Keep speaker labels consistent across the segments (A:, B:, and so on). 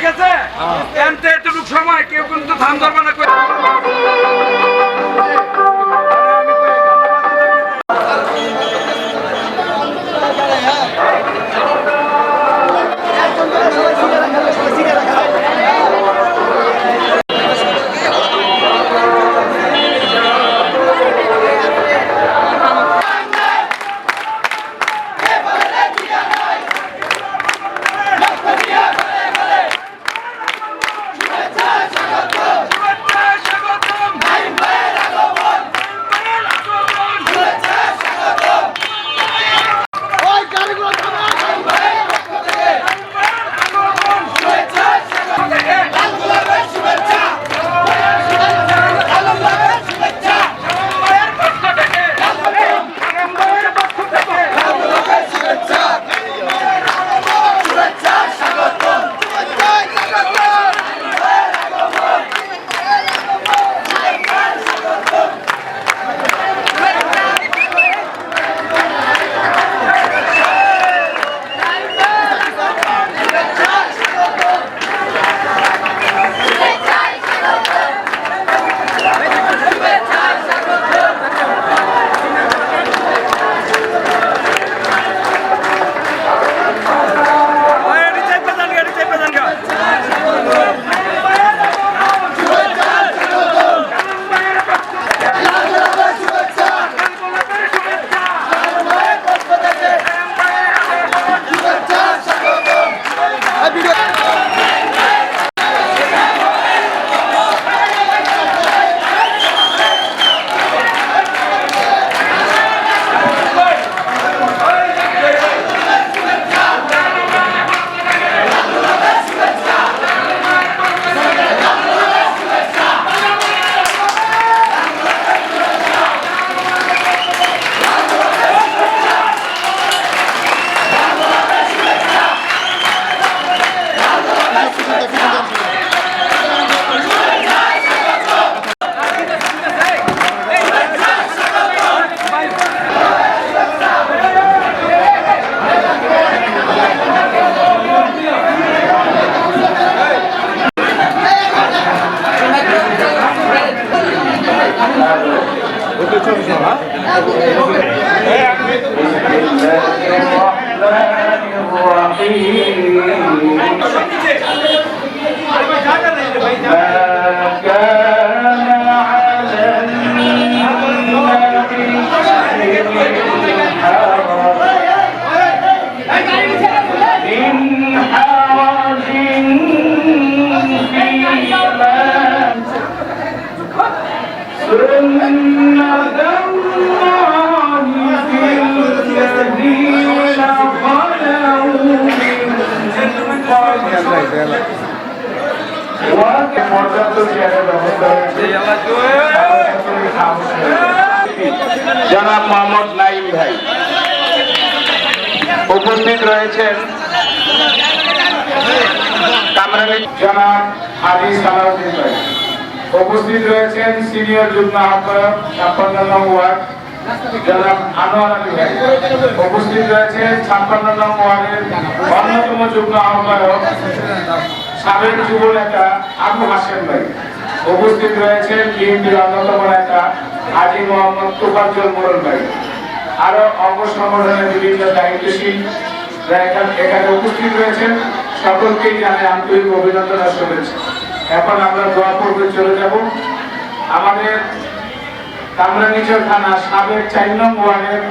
A: ঠিক আছে? এমতে এতটুকু সময় কেউ কিন্তু ধান ধরবে
B: জনাব মোহাম্মদ নাইম ভাই। উপস্থিত রয়েছেন কামরানি জনাব হাজি সালাউদ্দিন ভাই। উপস্থিত রয়েছেন সিনিয়র যুগ্ম আহ্বায়ক ছাপ্পান্ন নং ওয়ার্ড আনোয়ার আলী ভাই। উপস্থিত রয়েছেন ছাপ্পান্ন নং ওয়ার্ডের অন্যতম যুগ্ম আহ্বায়ক, সাবেক যুব নেতা আবু হাসেম ভাই। উপস্থিত রয়েছেন বিএনপির অন্যতম নেতা হাজি মোহাম্মদ তুফাজ্জল মোরল ভাই। আরও অঙ্গ সংগঠনের বিভিন্ন দায়িত্বশীল এখানে উপস্থিত রয়েছেন, সকলকেই জানাই আন্তরিক অভিনন্দন আর শুভেচ্ছা। এখন আমরা দোয়া পূর্বে চলে যাব। আমাদের কামরাঙ্গিচর থানা সাবেক চার নং ওয়ার্ডের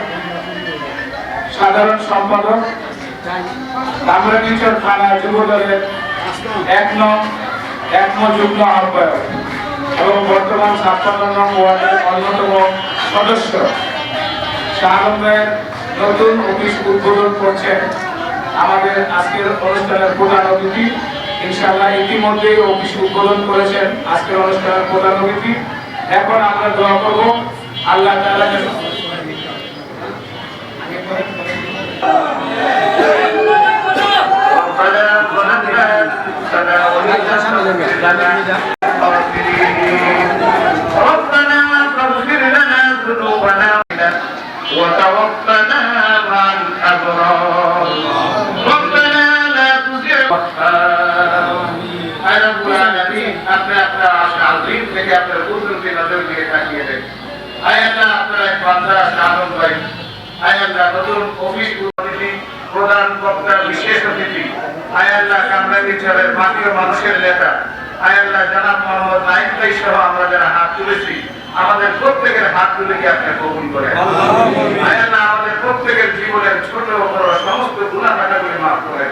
B: সাধারণ সম্পাদক। কামরাঙ্গিচর থানা যুব দলের এক নং, এক যুগ্ম আহ্বায়ক এবং বর্তমান ছাপ্পান্ন নং ওয়ার্ডের অন্যতম সদস্য। শাহ আলম ভাইয়ের নতুন অফিস উদ্বোধন করছেন আমাদের আজকের অনুষ্ঠানের প্রধান অতিথি। ইনশাআল্লাহ ইতিমধ্যেই অফিস উদ্বোধন করেছেন আজকের অনুষ্ঠানের প্রধান অতিথি এখন আমরা দোয়া করব আল্লাহ তাআলা যেন
C: ربنا ظلمنا أنفسنا وإن لم تغفر لنا ربنا فاغفر لنا ذنوبنا وتوفنا আপনার এক বান্দা শাহাদত আয় আল্লাহ নতুন অফিস অতিথি প্রধান বক্তা বিশেষ অতিথি। আয় আল্লাহ কামরাঙ্গি চরের মাটি মানুষের নেতা। আয় আল্লাহ জনাব মোহাম্মদ নাইম ভাই সহ আমরা যারা হাত তুলেছি আমাদের প্রত্যেকের হাত তুলে কি আপনি কবুল করেন। আয় আল্লাহ আমাদের প্রত্যেকের জীবনের ছোট বড় সমস্ত গুণা কাটাগুলি মাফ করেন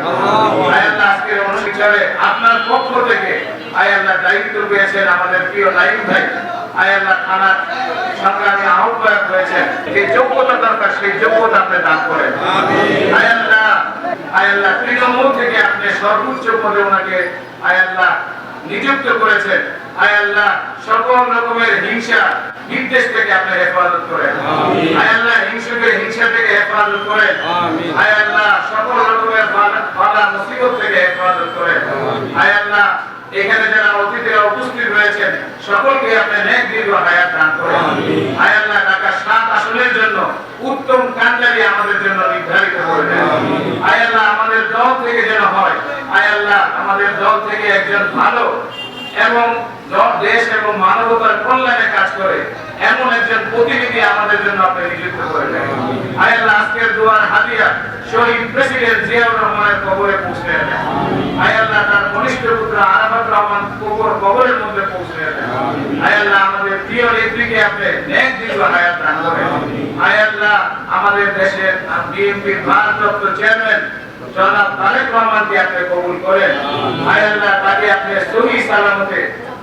C: আয় আল্লাহ আজকের অনুষ্ঠানে আপনার পক্ষ থেকে আয় আল্লাহ দায়িত্ব পেয়েছেন আমাদের প্রিয় নাইম ভাই। আয় আল্লাহ থানার সংগ্রামী আহ্বায়ক হয়েছেন। যে যোগ্যতা দরকার সেই যোগ্যতা আপনি দান করেন। আয় আল্লাহ আয় আল্লাহ তৃণমূল থেকে আপনি সর্বোচ্চ পদে ওনাকে আয় আল্লাহ নিযুক্ত করেছেন। আয় আল্লাহ সকল রকমের হিংসা বিদ্বেষ থেকে আপনি হেফাজত করেন। আয় আল্লাহ হিংসুকে হিংসা থেকে হেফাজত করেন। আয় আল্লাহ সকল রকমের বালা মুসিবত থেকে হেফাজত করেন। আয় আল্লাহ এখানে যারা রয়েছেন সকলকে আপনি নেক দীর্ঘ হায়াত দান করেন। আয় আল্লাহ টাকা সাত আসনের জন্য উত্তম কান্ডারি আমাদের জন্য নির্ধারিত করে দেন। আয় আল্লাহ আমাদের দল থেকে যেন হয়। আয় আল্লাহ আমাদের দল থেকে একজন ভালো এবং দেশ এবং মানবতার কল্যাণে কাজ করে, এমন একজন প্রতিনিধি আমাদের জন্য আপনি নিযুক্ত করে দেন। আয় আল্লাহ, আজকের দুয়ার হাদিয়া শহীদ প্রেসিডেন্ট জিয়াউর রহমানের কবরে পৌঁছে দেন। আয় তার কনিষ্ঠ পুত্র আরাফাত রহমান কবর কবরের মধ্যে পৌঁছে দেন। আয় আমাদের প্রিয় নেত্রীকে আপনি নেক দীর্ঘ হায়াত দান করেন। আয় আল্লাহ, আমাদের দেশের বিএনপির ভারপ্রাপ্ত চেয়ারম্যান জনাব তারেক রহমানকে আপনি কবুল করেন। আয় আল্লাহ, তাকে আপনি সহি সালামতে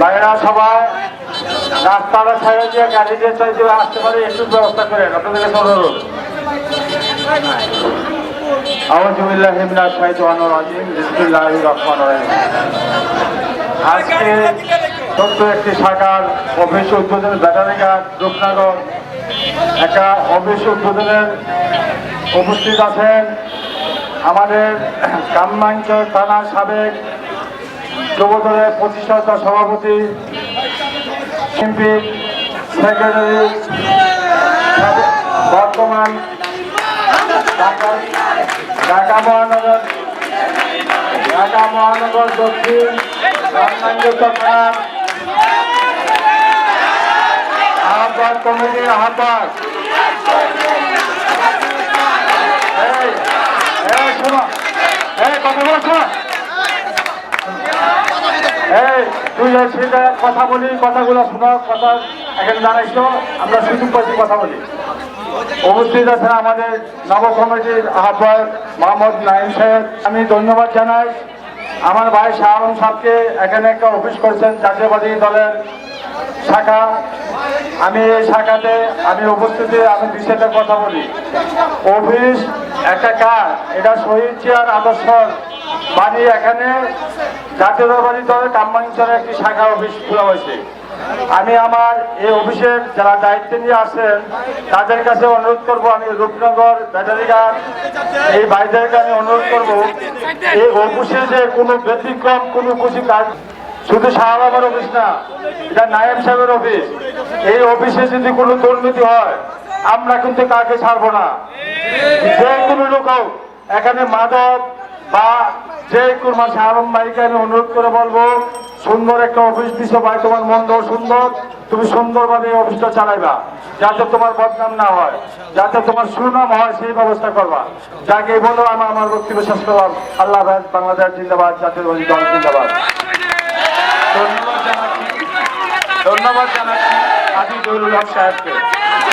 D: বাইরা সবাই রাস্তাটা ছেড়ে দিয়ে গাড়ি দিয়ে চাইতে আসতে পারে, একটু ব্যবস্থা করেন আপনাদের কাছে অনুরোধ আউযুবিল্লাহি মিনাশ শাইতানির রাজিম, বিসমিল্লাহির রহমানির রহিম। আজকে ছোট্ট একটি শাখার অফিস উদ্বোধন ব্যাটারিঘাট রূপনগর। একটা অফিস উদ্বোধনের উপস্থিত আছেন আমাদের কামাঞ্চল থানার সাবেক যুবদলের প্রতিষ্ঠাতা সভাপতি, এমপি, সেক্রেটারি, বর্তমান ঢাকা মহানগর ঢাকা মহানগর দক্ষিণ রামনাঞ্জত থানার আহ্বায়ক কমিটির আহ্বায়ক। তুই সেটা কথা বলি, কথাগুলো শোনো, কথা এখানে দাঁড়াইছো, আমরা সুযোগ পাচ্ছি কথা বলি। উপস্থিত আছেন আমাদের নব কমিটির আহ্বায়ক মোহাম্মদ নাইম সাহেব। আমি ধন্যবাদ জানাই। আমার ভাই শাহ আলম এখানে একটা অফিস করছেন জাতীয়বাদী দলের শাখা। আমি এই শাখাতে আমি উপস্থিতি, আমি বিষয়টা কথা বলি। অফিস একটা কাজ এটা শহীদ চেয়ার আদর্শ বাড়ি এখানে জাতীয়তাবাদী দলের কাম্বাঞ্চলের একটি শাখা অফিস খোলা হয়েছে। আমি আমার এই অফিসের যারা দায়িত্ব নিয়ে আসেন তাদের কাছে অনুরোধ করব, আমি রূপনগর ব্যাটারিঘাট এই ভাইদেরকে আমি অনুরোধ করব, এই অফিসে যে কোনো ব্যতিক্রম, কোনো কিছু কাজ, শুধু শাহবাবার অফিস না, এটা নায়েব সাহেবের অফিস। এই অফিসে যদি কোনো দুর্নীতি হয় আমরা কিন্তু কাকে ছাড়বো না। যে কোনো লোক এখানে মাদক বা যে কোনো শাহরম ভাইকে আমি অনুরোধ করে বলব, সুন্দর একটা অফিস দিছো ভাই, তোমার মনটাও সুন্দর, তুমি সুন্দরভাবে এই অফিসটা চালাইবা, যাতে তোমার বদনাম না হয়, যাতে তোমার সুনাম হয়, সেই ব্যবস্থা করবা। যাকে বলো, আমি আমার বক্তব্য শেষ করলাম। আল্লাহ বাংলাদেশ জিন্দাবাদ, জাতীয় দল জিন্দাবাদ। ধন্যবাদ জানাচ্ছি।
C: ধন্যবাদ জানাচ্ছি আজিজুল হক সাহেবকে।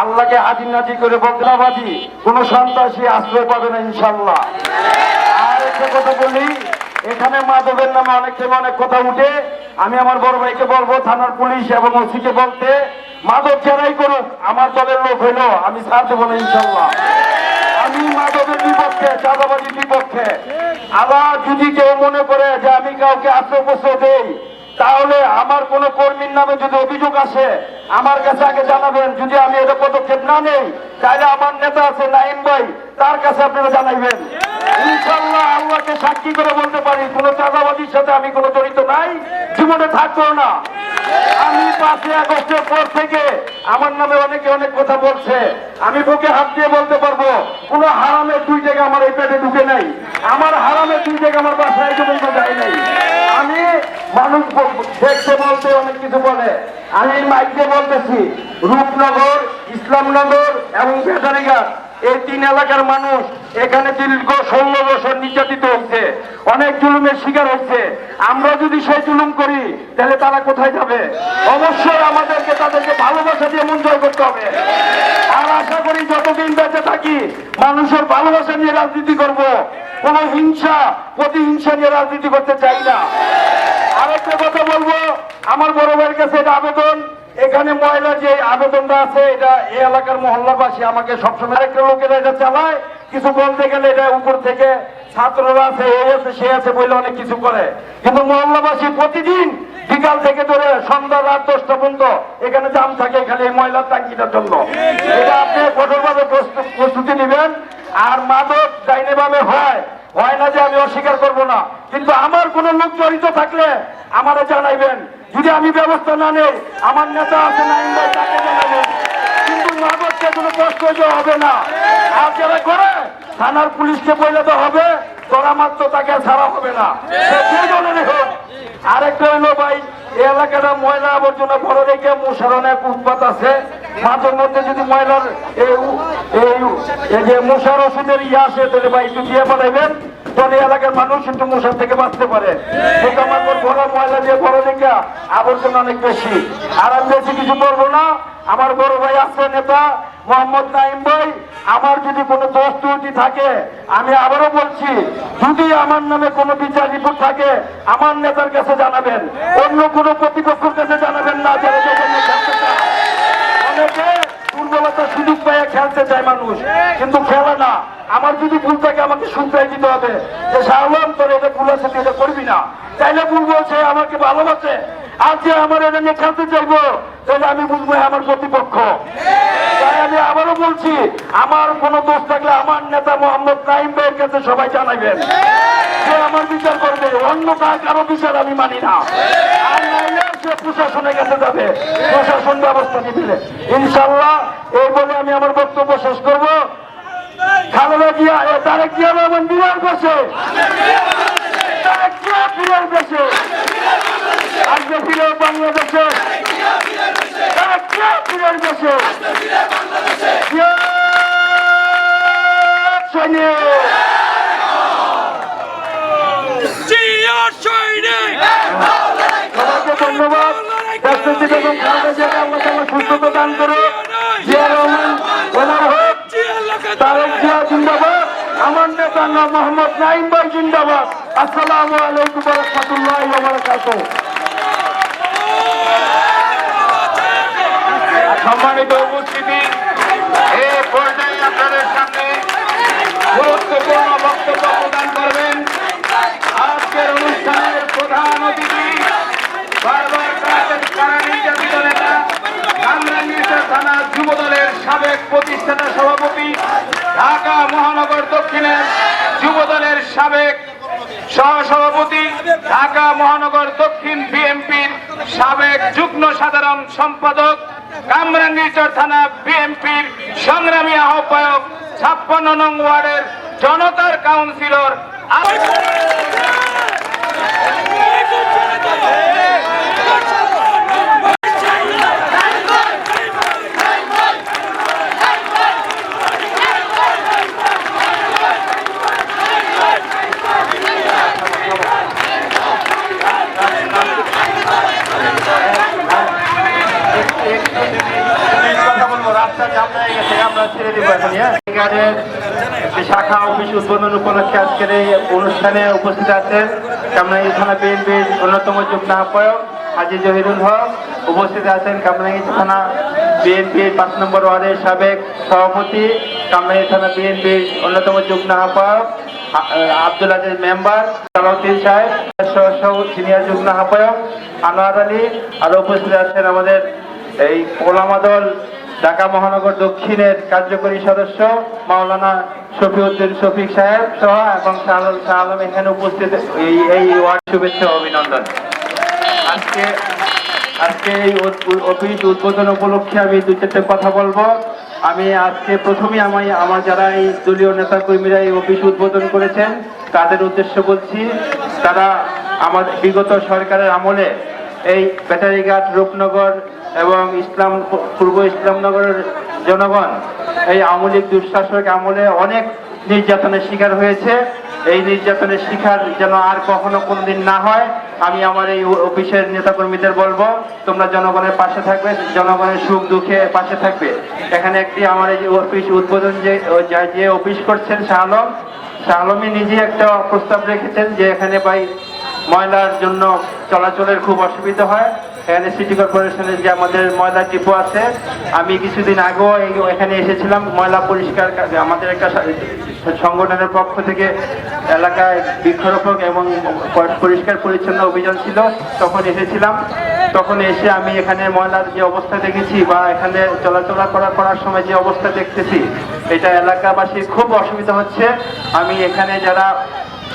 D: আল্লাহকে হাজির নাজি করে বদলাবাদী কোন সন্ত্রাসী আশ্রয় পাবে না ইনশাল্লাহ আর একটা কথা বলি, এখানে মাদকের নামে অনেক সময় অনেক কথা উঠে, আমি আমার বড় ভাইকে বলব, থানার পুলিশ এবং ওসিকে বলতে, মাদক যারাই করুক, আমার দলের লোক হইল, আমি ছাড় দেবো না ইনশাল্লাহ আমি মাদকের বিপক্ষে, চাঁদাবাজির বিপক্ষে। আবার যদি কেউ মনে করে যে আমি কাউকে আশ্রয় প্রশ্রয় দেই তাহলে আমার কোন কর্মীর নামে যদি অভিযোগ আসে, আমার কাছে আগে জানাবেন। যদি আমি এটা পদক্ষেপ না নেই, তাহলে আমার নেতা আছে নাইম ভাই, তার কাছে আপনারা জানাইবেন। ইনশাল্লাহ আল্লাহকে সাক্ষী করে বলতে পারি, কোন চাঁদাবাজির সাথে আমি কোনো জড়িত নাই। জীবনে থাকব না। আমি পাঁচই আগস্টের পর থেকে আমার নামে অনেকে অনেক কথা বলছে। আমি বুকে হাত দিয়ে বলতে পারব, কোন হারামের দুই জায়গা আমার এই পেটে ঢুকে নাই। আমার হারামের দুই জায়গা আমার বাসায় পর্যন্ত যায় নাই। আমি মানুষ দেখতে বলতে অনেক কিছু বলে। আমি মাইকে বলতেছি, রূপনগর, ইসলামনগর এবং ভেটারিঘাট এই তিন এলাকার মানুষ এখানে দীর্ঘ ষোলো বছর নির্যাতিত হয়েছে অনেক জুলুমের শিকার হয়েছে আমরা যদি সেই জুলুম করি, তাহলে তারা কোথায় যাবে? অবশ্যই আমাদেরকে তাদেরকে ভালোবাসা দিয়ে মন জয় করতে হবে। আর আশা করি যতদিন বেঁচে থাকি, মানুষের ভালোবাসা নিয়ে রাজনীতি করব। কোন হিংসা, প্রতিহিংসা নিয়ে রাজনীতি করতে চাই না। আরেকটা কথা বলব, আমার বড় ভাইয়ের কাছে এটা আবেদন। এখানে ময়লা যে আবেদনটা আছে, এটা এই এলাকার মহল্লাবাসী আমাকে সবসময় একটা লোকেরা এটা চালায়। কিছু বলতে গেলে এটা উপর থেকে ছাত্ররা আছে, এই আছে, সে আছে বলে অনেক কিছু করে। কিন্তু মহল্লাবাসী প্রতিদিন বিকাল থেকে ধরে সন্ধ্যা রাত দশটা পর্যন্ত এখানে জাম থাকে খালি এই ময়লার টাঙ্কিটার জন্য। এটা আপনি কঠোরভাবে প্রস্তুত- নেবেন। আর মাদক ডাইনে বামে হয় হয় না যে আমি অস্বীকার করব না। কিন্তু আমার কোন লোক জড়িত থাকলে আমারে জানাইবেন। যদি আমি ব্যবস্থা না নেই, আমার নেতা আছে জানাবেন কিন্তু মাদককে কোনো কষ্ট হবে না। আর যারা করে, থানার পুলিশকে বলে তো হবে তোরা মাত্র তাকে ছাড়া হবে না। আরেকটা হলো ভাই, এই এলাকাটা ময়লা আবর্জনা বড় রেখে মশার অনেক উৎপাত আছে। মাঝে মধ্যে যদি ময়লার এই যে মশার ওষুধের ইয়ে আসে, তাহলে ভাই একটু দিয়ে পাঠাইবেন তাহলে এলাকার মানুষ একটু মশার থেকে বাঁচতে পারে। পোকামাকড় ভরা ময়লা দিয়ে বড় রেখে আবর্জনা অনেক বেশি। আর আমি বেশি কিছু বলব না। আমার বড় ভাই আছে নেতা মোহাম্মদ নাইম ভাই আমার যদি কোনো দোষ ত্রুটি থাকে আমি আবারও বলছি যদি আমার নামে কোনো বিচার রিপোর্ট থাকে আমার নেতার কাছে জানাবেন। অন্য কোনো প্রতিপক্ষের কাছে জানাবেন না যারা। অনেকে দুর্বলতার সুযোগ পেয়ে খেলতে চায় মানুষ, কিন্তু খেলে না। আমার যদি ভুল থাকে, আমাকে শুনতে দিতে হবে। যে শাহলাম তোর এটা ভুল আছে, তুই এটা করবি না। তাইলে বলব সে আমাকে ভালোবাসে। আর যে আমার এটা নিয়ে খেলতে চাইব তাহলে আমি বুঝব আমার প্রতিপক্ষ তাই আমি আবারও বলছি, আমার কোনো দোষ থাকলে আমার নেতা মোহাম্মদ নাইম ভাইয়ের কাছে সবাই জানাবেন সে আমার বিচার করবে, অন্য কার বিচার আমি মানি না। কাছে যাবে। প্রশাসন ব্যবস্থা নিবে ইনশাল্লাহ এই বলে আমি আমার বক্তব্য শেষ করব। খালেদা জিয়া এ তারেক জিয়া রহমান বিরাট বসে তারেক জিয়া বিরাট বসে আজকে ফিরে বাংলাদেশে। তারেক জিয়া বিরাট সৈনিক। ধন্যবাদ। রাষ্ট্রপতি বেগম খালেদা জিয়াকে আল্লাহ তাআলা সুস্থতা দান করে জিয়া রহমান, ওনার হোক, তারেক জিয়া জিন্দাবাদ। আমার নেতা নাম মোহাম্মদ নাইম ভাই জিন্দাবাদ। আসসালামু আলাইকুম ওয়া রাহমাতুল্লাহি ওয়া বারাকাতুহু।
C: সম্মানিত উপস্থিতি এই পর্যায়ে আপনাদের সামনে গুরুত্বপূর্ণ বক্তব্য প্রদান করবেন। প্রতিষ্ঠাতা সভাপতি ঢাকা মহানগর দক্ষিণের যুব দলের সাবেক সহসভাপতি, ঢাকা মহানগর দক্ষিণ বিএনপির সাবেক যুগ্ম সাধারণ সম্পাদক
B: কামরাঙ্গীরচর থানা বিএনপির সংগ্রামী আহ্বায়ক, ছাপ্পান্ন নং ওয়ার্ডের জনতার কাউন্সিলর
E: আমরা হ্যাঁ? অফিস উদ্বোধন উপলক্ষে আজকের এই অনুষ্ঠানে উপস্থিত আছেন থানা বিএনপির অন্যতম যুগ্ম আহ্বায়ক হাজি জহিরুল হক। উপস্থিত আছেন কামরাঙ্গি থানা বিএনপির পাঁচ নম্বর ওয়ার্ডের সাবেক সভাপতি, কামরাঙ্গি থানা বিএনপির অন্যতম যুগ্ম আহ্বায়ক আব্দুল আজিজ মেম্বার, সালাউদ্দিন সাহেব, সহ সহ সিনিয়র যুগ্ম আহ্বায়ক আনোয়ার আলী। আরও উপস্থিত আছেন আমাদের এই ওলামাদল ঢাকা মহানগর দক্ষিণের কার্যকরী সদস্য মাওলানা শফিউদ্দিন শফিক সাহেব সহ এবং শাহ শাহ আলম এখানে উপস্থিত এই এই ওয়ার্ড শুভেচ্ছা অভিনন্দন। আজকে আজকে এই অফিস উদ্বোধন উপলক্ষে আমি দু চারটে কথা বলব। আমি আজকে প্রথমেই আমি আমার যারা এই দলীয় নেতা কর্মীরা এই অফিস উদ্বোধন করেছেন, তাদের উদ্দেশ্য বলছি, তারা আমার বিগত সরকারের আমলে এই ব্যাটারিঘাট রূপনগর এবং ইসলাম, পূর্ব ইসলামনগরের জনগণ, এই আওয়ামী লীগ দুঃশাসক আমলে অনেক নির্যাতনের শিকার হয়েছে। এই নির্যাতনের শিকার যেন আর কখনো কোনোদিন না হয়, আমি আমার এই অফিসের নেতাকর্মীদের বলব, তোমরা জনগণের পাশে থাকবে, জনগণের সুখ দুঃখে পাশে থাকবে। এখানে একটি আমার এই অফিস উদ্বোধন যে যে অফিস করছেন শাহ আলম, শাহ আলমী নিজে একটা প্রস্তাব রেখেছেন যে এখানে ভাই ময়লার জন্য চলাচলের খুব অসুবিধা হয়। এখানে সিটি কর্পোরেশনের যে আমাদের ময়লা ডিপো আছে, আমি কিছুদিন আগেও এখানে এসেছিলাম, ময়লা পরিষ্কার আমাদের একটা সংগঠনের পক্ষ থেকে এলাকায় বৃক্ষরোপক এবং পরিষ্কার পরিচ্ছন্ন অভিযান ছিল, তখন এসেছিলাম। তখন এসে আমি এখানে ময়লার যে অবস্থা দেখেছি বা এখানে চলাচলা করা করার সময় যে অবস্থা দেখতেছি, এটা এলাকাবাসীর খুব অসুবিধা হচ্ছে। আমি এখানে যারা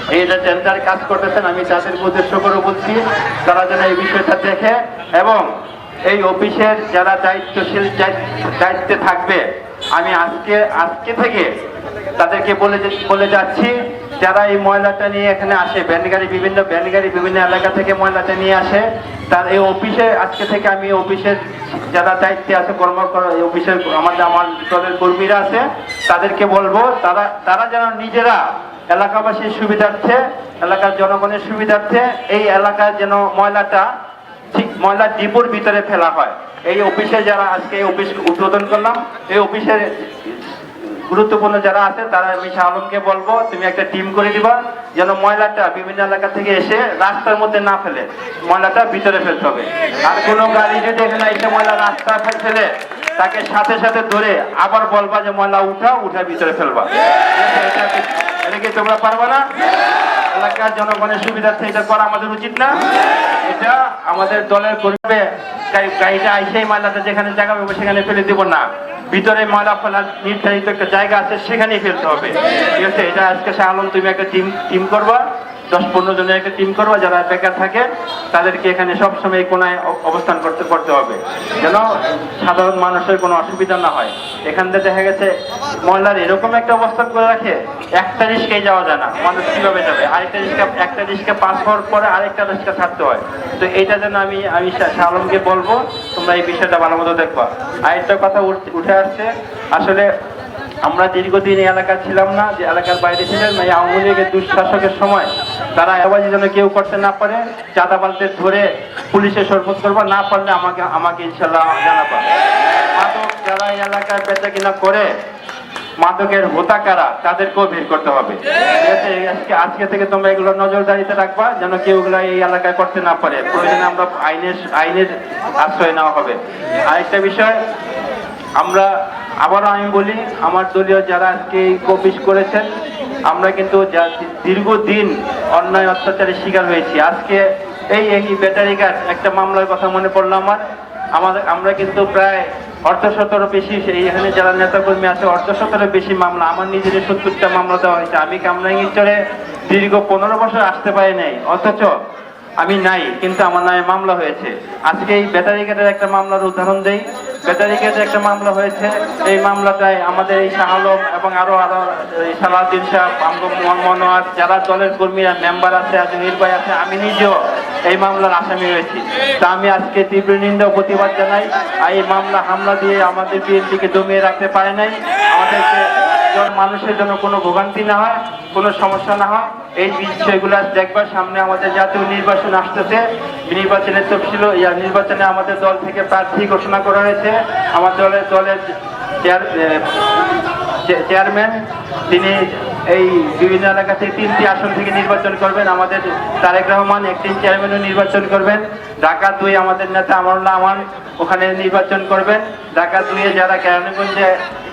E: যে টেন্ডার কাজ করতেছেন, আমি তাদের উদ্দেশ্য করে বলছি, তারা যেন এই বিষয়টা দেখে এবং এই অফিসের যারা দায়িত্বশীল দায়িত্ব- থাকবে, আমি আজকে আজকে থেকে তাদেরকে বলে বলে যাচ্ছি, যারা এই ময়লাটা নিয়ে এখানে আসে ব্যানগাড়ি বিভিন্ন ব্যানগাড়ি বিভিন্ন এলাকা থেকে ময়লাটা নিয়ে আসে, তার এই অফিসে, আজকে থেকে আমি অফিসের যারা দায়িত্বে আছে কর্ম অফিসের আমাদের, আমার দলের কর্মীরা আছে, তাদেরকে বলব, তারা তারা যেন নিজেরা এলাকাবাসীর সুবিধার্থে, এলাকার জনগণের সুবিধার্থে এই এলাকায় যেন ময়লাটা ঠিক ময়লা ডিপুর ভিতরে ফেলা হয়। এই অফিসে যারা আজকে এই অফিস উদ্বোধন করলাম, এই অফিসের গুরুত্বপূর্ণ যারা আছে, তারা আমি শাহ আলমকে বলব, তুমি একটা টিম করে দিবা, যেন ময়লাটা বিভিন্ন এলাকা থেকে এসে রাস্তার মধ্যে না ফেলে, ময়লাটা ভিতরে ফেলতে হবে। আর কোনো গাড়ি যদি এখানে এসে ময়লা রাস্তা ফেলে তাকে সাথে সাথে ধরে আবার বলবা যে ময়লা উঠা উঠা ভিতরে ফেলবা। এটা কি তোমরা পারবা না? এলাকার জনগণের সুবিধার্থে এটা করা আমাদের উচিত না। এটা আমাদের দলের করবে গাড়িটা আইসেই ময়লাটা যেখানে জায়গা পাবে সেখানে ফেলে দিব না। ভিতরে ময়লা ফেলার নির্ধারিত একটা জায়গা আছে, সেখানেই ফেলতে হবে। ঠিক আছে, এটা আজকে শাহ আলম, তুমি একটা টিম টিম করবা। দশ পনেরো জনের একটা টিম করবা, যারা বেকার থাকে, তাদেরকে এখানে সবসময় কোনায় অবস্থান করতে করতে হবে। যেন সাধারণ মানুষের কোনো অসুবিধা না হয়। এখান থেকে দেখা গেছে ময়লার এরকম একটা অবস্থান করে রাখে, একটা রিস্কায় যাওয়া যায় না। মানুষ কীভাবে যাবে? আরেকটা রিস্কা, একটা রিস্কা পাস হওয়ার পরে আরেকটা রিস্কা ছাড়তে হয়। তো এটা যেন আমি আমি শা- আলমকে বলব, তোমরা এই বিষয়টা ভালো মতো দেখবা। আরেকটা কথা উঠে আসছে, আসলে আমরা দীর্ঘদিন এই ছিলাম না, যে এলাকার বাইরে ছিলেন এই আওয়ামী লীগের দুঃশাসকের সময় তারা আবাজি যেন কেউ করতে না পারে চাঁদাবালতে ধরে পুলিশে সরবত করবা না পারলে আমাকে আমাকে ইনশাল্লাহ জানাবা। মাদক যারা এই এলাকায় বেচা কিনা করে, মাদকের হোতা কারা তাদেরকেও বের করতে হবে। আজকে আজকে থেকে তোমরা এগুলো নজরদারিতে রাখবা, যেন কেউ এগুলো এই এলাকায় করতে না পারে। প্রয়োজনে আমরা আইনের আইনের আশ্রয় নেওয়া হবে। আরেকটা বিষয়, আমরা আবারও আমি বলি, আমার দলীয় যারা আজকে এই কপিস করেছেন, আমরা কিন্তু দীর্ঘদিন অন্যায় অত্যাচারের শিকার হয়েছি। আজকে এই এই ব্যাটারি গার্ড একটা মামলার কথা মনে পড়ল আমার। আমাদের আমরা কিন্তু প্রায় অর্ধশতর বেশি সেই এখানে যারা নেতাকর্মী আছে অর্ধশতরের বেশি মামলা। আমার নিজের সত্তরটা মামলা দেওয়া হয়েছে। আমি কামরাঙ্গির চরে দীর্ঘ পনেরো বছর আসতে পারি নাই। অথচ আমি নাই, কিন্তু আমার নামে মামলা হয়েছে। আজকে এই ব্যাটারি গেটের একটা মামলার উদাহরণ দেই। ব্যাটারি গেটের একটা মামলা হয়েছে। এই মামলাটায় আমাদের এই শাহ আলম এবং আরও আরও, এই সালাউদ্দিন সাহেব, আমগো মনোয়ার যারা দলের কর্মীরা মেম্বার আছে আজমির ভাই আছে, আমি নিজেও এই মামলার আসামি হয়েছি। তা আমি আজকে তীব্র নিন্দা প্রতিবাদ জানাই। আর এই মামলা, হামলা দিয়ে আমাদের বিএনপিকে দমিয়ে রাখতে পারে নাই। আমাদেরকে যেন মানুষের জন্য কোনো ভোগান্তি না হয়, কোনো সমস্যা না হয়। এই বিষয়গুলো দেখবার সামনে আমাদের জাতীয় নির্বাচন আসতেছে। নির্বাচনের তফসিল, ইয়া নির্বাচনে আমাদের দল থেকে প্রার্থী ঘোষণা করা হয়েছে। আমার দলের দলের চেয়ার চেয়ারম্যান তিনি এই বিভিন্ন এলাকা থেকে তিনটি আসন থেকে নির্বাচন করবেন। আমাদের তারেক রহমান, একটি চেয়ারম্যানও নির্বাচন করবেন। ঢাকা দুই আমাদের নেতা আমরুল্লাহ আমান ওখানে নির্বাচন করবেন। ঢাকা দুইয়ে যারা কেরানীগঞ্জে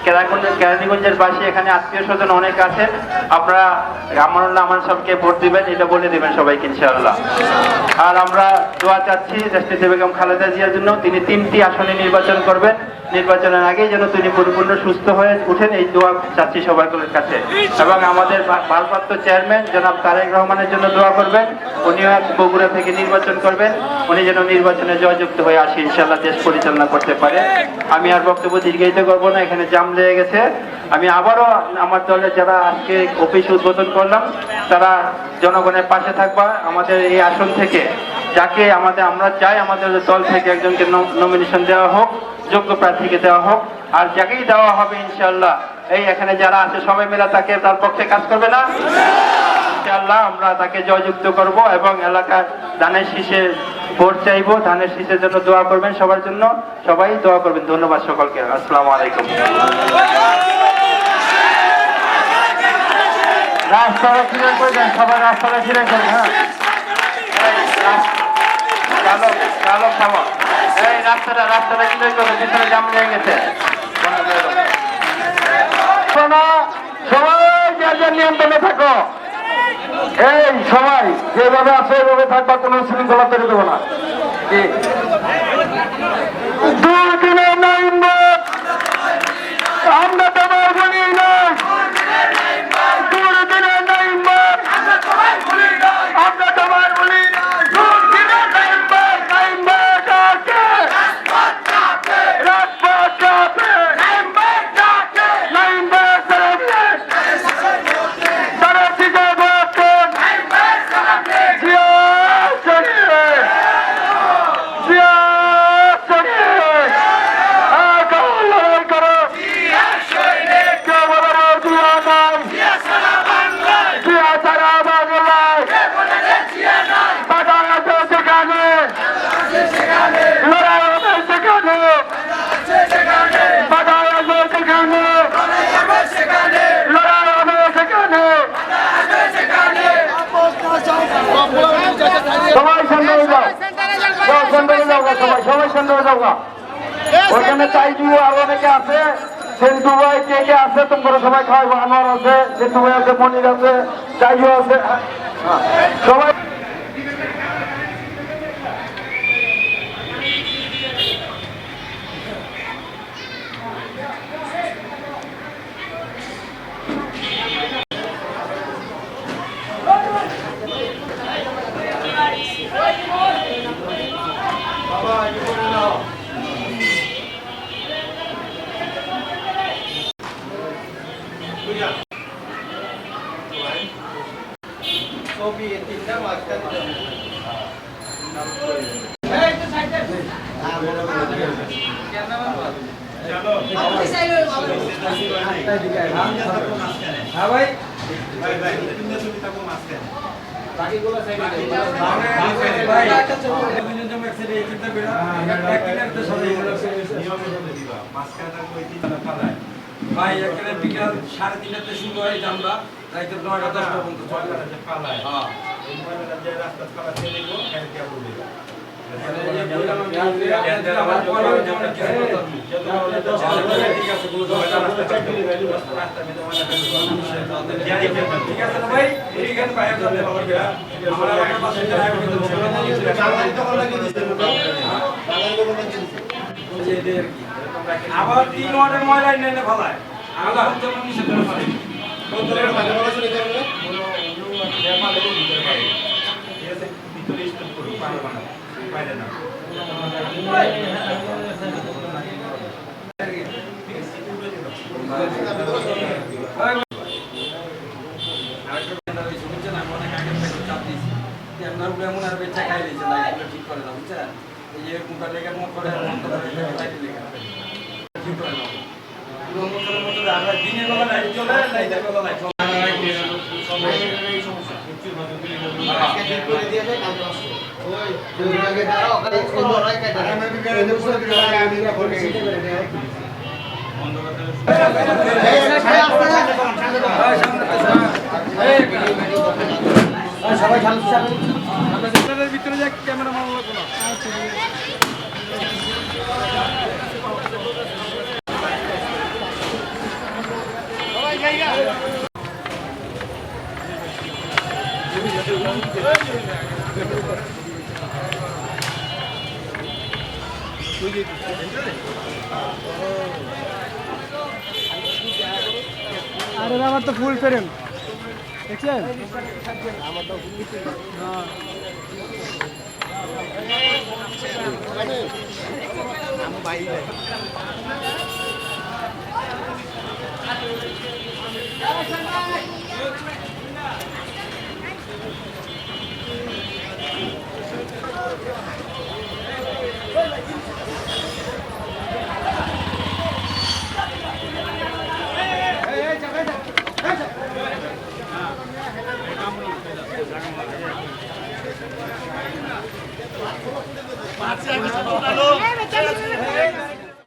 E: কেরানীগঞ্জের কেরানীগঞ্জের বাসী, এখানে আত্মীয় স্বজন অনেক আছেন, আপনারা আমরুল্লাহ আমান সবকে ভোট দিবেন, এটা বলে দিবেন সবাইকে ইনশাআল্লাহ। আর আমরা দোয়া চাচ্ছি দেশটিতে বেগম খালেদা জিয়ার জন্য, তিনি তিনটি আসনে নির্বাচন করবেন। নির্বাচনের আগেই যেন তিনি পরিপূর্ণ সুস্থ হয়ে উঠেন, এই দোয়া চাচ্ছি সবার কাছে। এবং আমাদের ভারপ্রাপ্ত চেয়ারম্যান জনাব তারেক রহমানের জন্য দোয়া করবেন, উনিও এক বগুড়া থেকে নির্বাচন করবেন উনি যেন নির্বাচনে জয়যুক্ত হয়ে আসি, ইনশাল্লাহ দেশ পরিচালনা করতে পারে। আমি আর বক্তব্য দীর্ঘায়িত করব না, এখানে জাম লেগে গেছে। আমি আবারও আমার দলের যারা আজকে অফিস উদ্বোধন করলাম, তারা জনগণের পাশে থাকবা। আমাদের এই আসন থেকে যাকে আমাদের, আমরা চাই আমাদের দল থেকে একজনকে নমিনেশন দেওয়া হোক, যোগ্য প্রার্থীকে দেওয়া হোক। আর যাকেই দেওয়া হবে, ইনশাল্লাহ, এই এখানে যারা আছে, সবাই মিলে তাকে তার পক্ষে কাজ করবে না। ইনশাল্লাহ আমরা তাকে জয়যুক্ত করব এবং এলাকার ধানের শীষে ভোট চাইব ধানের শীষের জন্য দোয়া করবেন সবার জন্য সবাই দোয়া করবেন ধন্যবাদ সকলকে আসসালামু আলাইকুম
D: রাস্তাটা সবাই রাস্তাটা ক্লিয়ার হ্যাঁ
E: রাস্তাটা রাস্তাটা ক্লিয়ার করো পিছনে জাম গেছে
D: নিয়ন্ত্রণে এই সবাই যেভাবে আছে এভাবে থাকবা কোনো শৃঙ্খলা তৈরি দেবো না। যাও সবাই সবাই হয়ে যাও। ওখানে চাইজু আর অনেকে আছে সিন্ধু ভাই কে কে আছে তোমরা সবাই খাওয়াবো আনোয়ার আছে সিন্ধু ভাই আছে মনির আছে চাইজু আছে হ্যাঁ,
A: ভাই এখানে বিকাল সাড়ে তিনটাতে শুরু হয় জানলা রাইতে নয়টা দশটা পর্যন্ত চলে হ্যাঁ ভাই আপনাদের খবর গেলা আবার তিন ওয়ার্ডের ময়লা এনে ফেলায়। আলাদা হচ্ছে নিষেধ ঠিক আছে ভিতরে ভালো বানাবো বাইরে না আপনার উপরে মনে হয় বেচা দিয়েছে না আমরা দিনের বেলা চলে রাইতের বেলা লাইট চলে এই সমস্যা আপনাদের ভিতরে যে ক্যামেরা কোনো
F: আরে আমার তো ফুল ফেরেন দেখছেন
C: Thank you. পাঁচে আগে